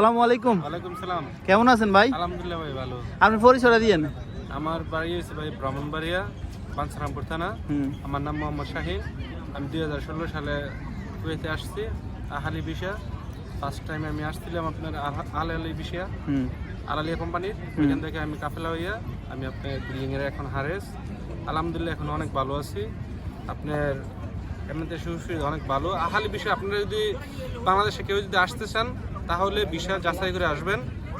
আসসালামু আলাইকুম। ওয়ালাইকুম সালাম। কেমন আছেন ভাই? আলহামদুলিল্লাহ ভাই ভালো। আপনি পরিচয়টা দিয়েন। আমার বাড়ি হয়েছে ভাই ব্রাহ্মণবাড়িয়া পাঁচরামপুর থানা। আমার নাম মোহাম্মদ শাহিন। আমি দুই হাজার ষোলো সালে কুয়েতে আসছি আহালি বিশা ফার্স্ট টাইম আমি আসছিলাম আপনার আল আলি বিশা হুম। আলালিয়া কোম্পানির। ওইখান থেকে আমি কাফেলা হইয়া আমি আপনার বিল্ডিংয়ের এখন হারেস। আলহামদুলিল্লাহ এখন অনেক ভালো আছি। আপনার এমনিতে সুযোগ সুবিধা অনেক ভালো। আহালি বিষয় আপনারা যদি বাংলাদেশে কেউ যদি আসতে চান তাহলে বিষয় যাচাই করে আসবেন।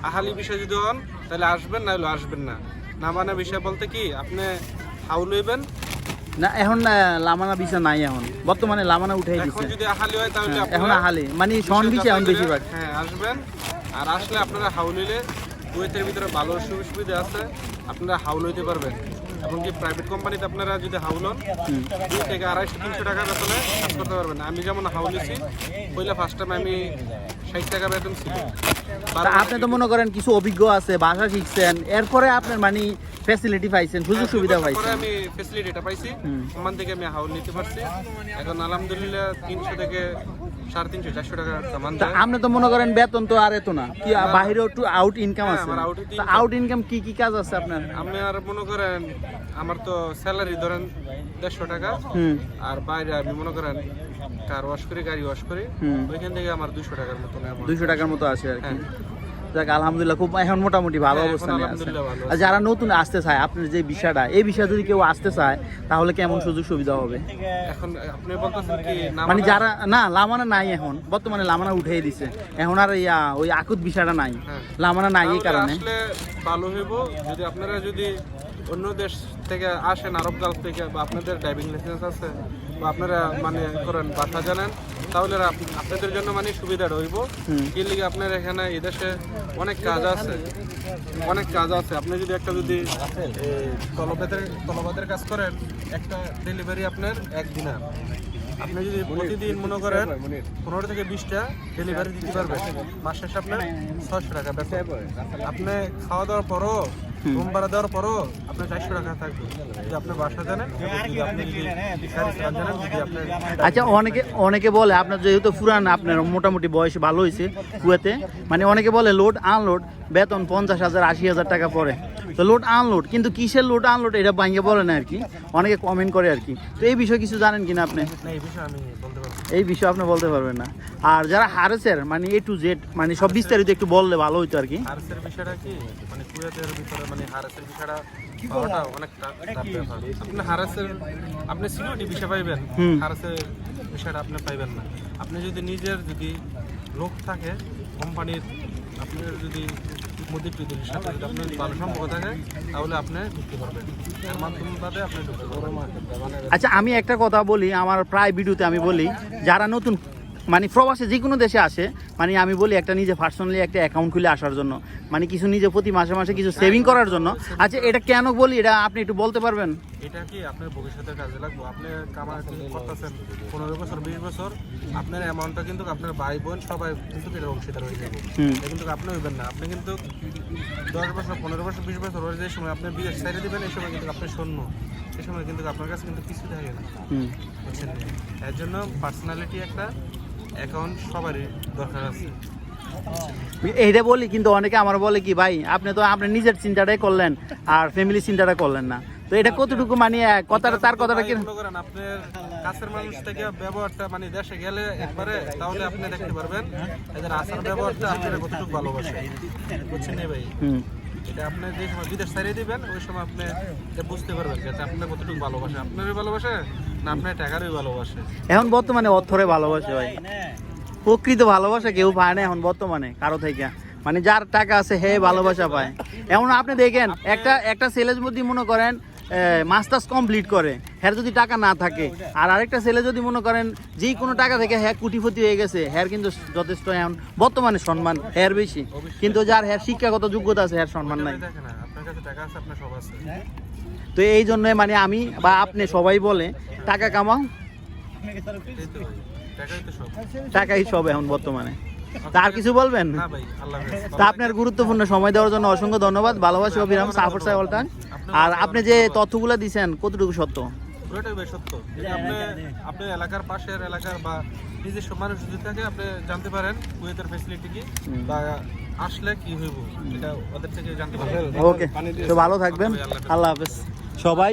আহালি বিষয় যদি হন তাহলে আসবেন না হলে আসবেন না। না মানে বিষয় বলতে কি আপনি হাউ লইবেন না এখন না লামানা বিছা নাই এখন। বর্তমানে লামানা উঠাই এখন যদি আহালি হয় তাহলে হ্যাঁ, এখন আহালি। মানে শন বিছে এখন বেশিরভাগ। হ্যাঁ আসবেন। আর আসলে আপনারা হাউল হইলে কুয়েতের ভিতরে ভালো সুযোগ সুবিধা আছে। আপনারা হাউল হইতে পারবেন। এমনকি প্রাইভেট কোম্পানিতে আপনারা যদি হাউল হন দুই থেকে আড়াইশো তিনশো টাকা বেতনে কাজ করতে পারবেন। আমি যেমন হাউলেছি পয়লা ফার্স্ট টাইম আমি ষাট টাকা বেতন ছিল। আপনি তো মনে করেন কিছু অভিজ্ঞ আছে ভাষা শিখছেন এরপরে আপনার মানে ফ্যাসিলিটি পাইছেন সুযোগ সুবিধা পাইছেন। আমি ফেসিলিটিটা পাইছি। ওখান থেকে আমি হাউল নিতে পারছি। এখন আলহামদুলিল্লাহ তিনশো থেকে সাড়ে তিনশো চারশো টাকা কামান আপনি তো মনে করেন বেতন তো আর এত না। কি বাইরেও একটু আউট ইনকাম হ্যাঁ, আছে? আউট ইনকাম কি কি কাজ আছে আপনার? আমি আর মনে করেন আমার তো স্যালারি ধরেন দেড়শো টাকা। আর বাইরে আমি মনে করেন কার ওয়াশ করি গাড়ি ওয়াশ করি। ওইখান থেকে আমার দুশো টাকার মতো। দুইশো টাকার মতো আছে আর কি। হ্যাঁ। যাক আলহামদুলিল্লাহ খুব এখন মোটামুটি ভালো হ্যাঁ, অবস্থানে আছে। আর যারা নতুন আসতে চায় আপনার যে বিষয়টা এই বিষয়ে যদি কেউ আসতে চায় তাহলে কেমন সুযোগ সুবিধা হবে? এখন আপনি বলতেছেন কি মানে যারা না লামানা নাই এখন। বর্তমানে লামানা উঠিয়ে দিছে। এখন আর ইয়া ওই আকুত বিষয়টা নাই। হ্যাঁ। লামানা নাই এই কারণে। ভালো হইব যদি আপনারা যদি অন্য দেশ থেকে আসেন আরব গালফ থেকে বা আপনাদের ড্রাইভিং লাইসেন্স আছে বা আপনারা মানে করেন বাসা জানেন তাহলে আপনাদের জন্য মানে সুবিধা হুম। কি লিগে আপনার এখানে এই দেশে অনেক কাজ আছে। অনেক কাজ আছে। আপনি যদি একটা যদি তলবেদের তলবাদের কাজ করেন একটা ডেলিভারি আপনার একদিনা। আপনি যদি প্রতিদিন মনে করেন পনেরো থেকে বিশটা ডেলিভারি দিতে পারবেন। মাস শেষে আপনার ছয়শো টাকা বেতন। আপনি খাওয়া দাওয়ার পরও রুম ভাড়া দেওয়ার পরও আপনার চারশো টাকা থাকবে। যদি আপনি বাসা জানেন আপনার আচ্ছা অনেকে অনেকে বলে আপনার যেহেতু পুরান আপনার মোটামুটি বয়স ভালো হয়েছে কুয়েতে মানে অনেকে বলে লোড আনলোড বেতন পঞ্চাশ হাজার আশি হাজার টাকা পড়ে। তো লোড আনলোড কিন্তু কিসের লোড আনলোড এটা ভাঙিয়ে বলে না আর কি। অনেকে কমেন্ট করে আর কি। তো এই বিষয়ে কিছু জানেন কিনা আপনি? এই বিষয়ে আমি বলতে। এই বিষয়ে আপনি বলতে পারবেন না। আর যারা হারেসের মানে এ টু জেড মানে সব বিস্তারিত একটু বললে ভালো হইতো আর কি। হারেসের বিষয়টা কি? মানে কুয়েতের ভিতরে মানে হারেসের বিষয়টা পাওয়াটা অনেক আপনি হারেসের আপনি সিকিউরিটি বিষয় পাইবেন। হারেসের বিষয়টা আপনি পাইবেন না। আপনি যদি নিজের যদি লোক থাকে কোম্পানির আপনার যদি সাথে যদি ভালো সম্পর্ক থাকে, তাহলে আপনি ঢুকতে পারবেন। এর মাধ্যমে আপনি ঢুকতে পারবেন। আচ্ছা আমি একটা কথা বলি, আমার প্রায় ভিডিওতে আমি বলি, যারা নতুন মানে প্রবাসে যে কোনো দেশে আসে মানে আমি বলি একটা নিজে পার্সোনালি একটা অ্যাকাউন্ট খুলে আসার জন্য। মানে কিছু নিজে প্রতি মাসে মাসে কিছু সেভিং করার জন্য। আচ্ছা এটা কেন বলি? এটা আপনি একটু বলতে পারবেন? এটা কি আপনার ভবিষ্যতের কাজে লাগবে? আপনি কামাই করতেছেন? পনেরো বছর বিশ বছর? আপনার অ্যামাউন্টটা কিন্তু আপনার ভাই বোন সবাই কিন্তু এর অংশীদার হয়ে যাবে। এটা কিন্তু আপনি হইবেন না। আপনি কিন্তু দশ বছর পনেরো বছর বিশ বছর হয়ে যে সময় আপনি বিদেশ সাইডে দিবেন এই সময় কিন্তু আপনি শূন্য এই সময় কিন্তু আপনার কাছে কিন্তু কিছু থাকে না। বুঝছেন? এর জন্য পার্সোনালিটি একটা অ্যাকাউন্ট সবারই দরকার আছে। এইটা বলি কিন্তু অনেকে আমার বলে কি ভাই আপনি তো আপনি নিজের চিন্তাটাই করলেন আর ফ্যামিলি চিন্তাটা করলেন না। তো এটা কতটুকু মানে আহ, কথাটা তার কথাটা কি করেন আপনার কাছের মানুষ থেকে ব্যবহারটা মানে দেশে গেলে একবারে তাহলে আপনি দেখতে পারবেন এদের আসার ব্যবহারটা আপনারা কতটুকু ভালোবাসে বুঝছেন ভাই? এটা আপনি যে সময় বিদেশ ছাড়িয়ে দিবেন ওই সময় আপনি বুঝতে পারবেন যে এটা আপনার কতটুকু ভালোবাসে আপনারই ভালোবাসে? এখন বর্তমানে অর্থরে ভালোবাসে ভাই। প্রকৃত ভালোবাসা কেউ পায় না এখন বর্তমানে কারও থেকে। মানে যার টাকা আছে হে ভালোবাসা পায়। এমন আপনি দেখেন একটা একটা ছেলে যদি মনে করেন মাস্টার্স কমপ্লিট করে হ্যার যদি টাকা না থাকে আর আরেকটা ছেলে যদি মনে করেন যে কোনো টাকা থেকে হ্যাঁ কুটিপতি হয়ে গেছে হ্যার কিন্তু যথেষ্ট এখন বর্তমানে সম্মান হ্যার বেশি। কিন্তু যার হ্যার শিক্ষাগত যোগ্যতা আছে হ্যার সম্মান নাই। তো এই জন্য মানে আমি বা আপনি সবাই বলে টাকা কামাও? টাকাই সব এখন বর্তমানে। আর কিছু বলবেন? তা আপনার গুরুত্বপূর্ণ সময় দেওয়ার জন্য অসংখ্য ধন্যবাদ। ভালোবাসি অবিরাম সাপোর্ট সাহেব অলটান। আর আপনি যে তথ্যগুলো দিছেন কতটুকু সত্য? পুরোটাই ভাই সত্য। আপনি আপনি এলাকার পাশের এলাকার বা নিজস্ব মানুষ যদি থাকে আপনি জানতে পারেন কুয়েতের ফেসিলিটি কি বা আসলে কি হইব এটা ওদের থেকে জানতে পারবেন ওকে তো ভালো থাকবেন। আল্লাহ হাফেজ। সবাই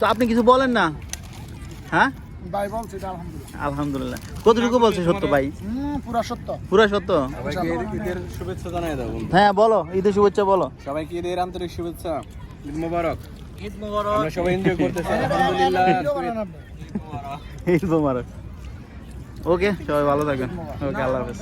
তো আপনি কিছু বলেন না? হ্যাঁ? ভাই আলহামদুলিল্লাহ। আলহামদুলিল্লাহ। কতটুকু বলছে সত্য ভাই? পুরা সত্য। পুরো সত্য? ঈদের শুভেচ্ছা জানাই দাও হ্যাঁ বলো ঈদের শুভেচ্ছা বলো। সবাইকে ঈদের আন্তরিক শুভেচ্ছা। ঈদ মোবারক। ঈদ মোবারক। আমরা সবাই এনজয় করতেছি আলহামদুলিল্লাহ। ভিডিও বানান আপনি। ঈদ মোবারক। ওকে সবাই ভালো থাকবেন। ওকে আল্লাহ হাফেজ।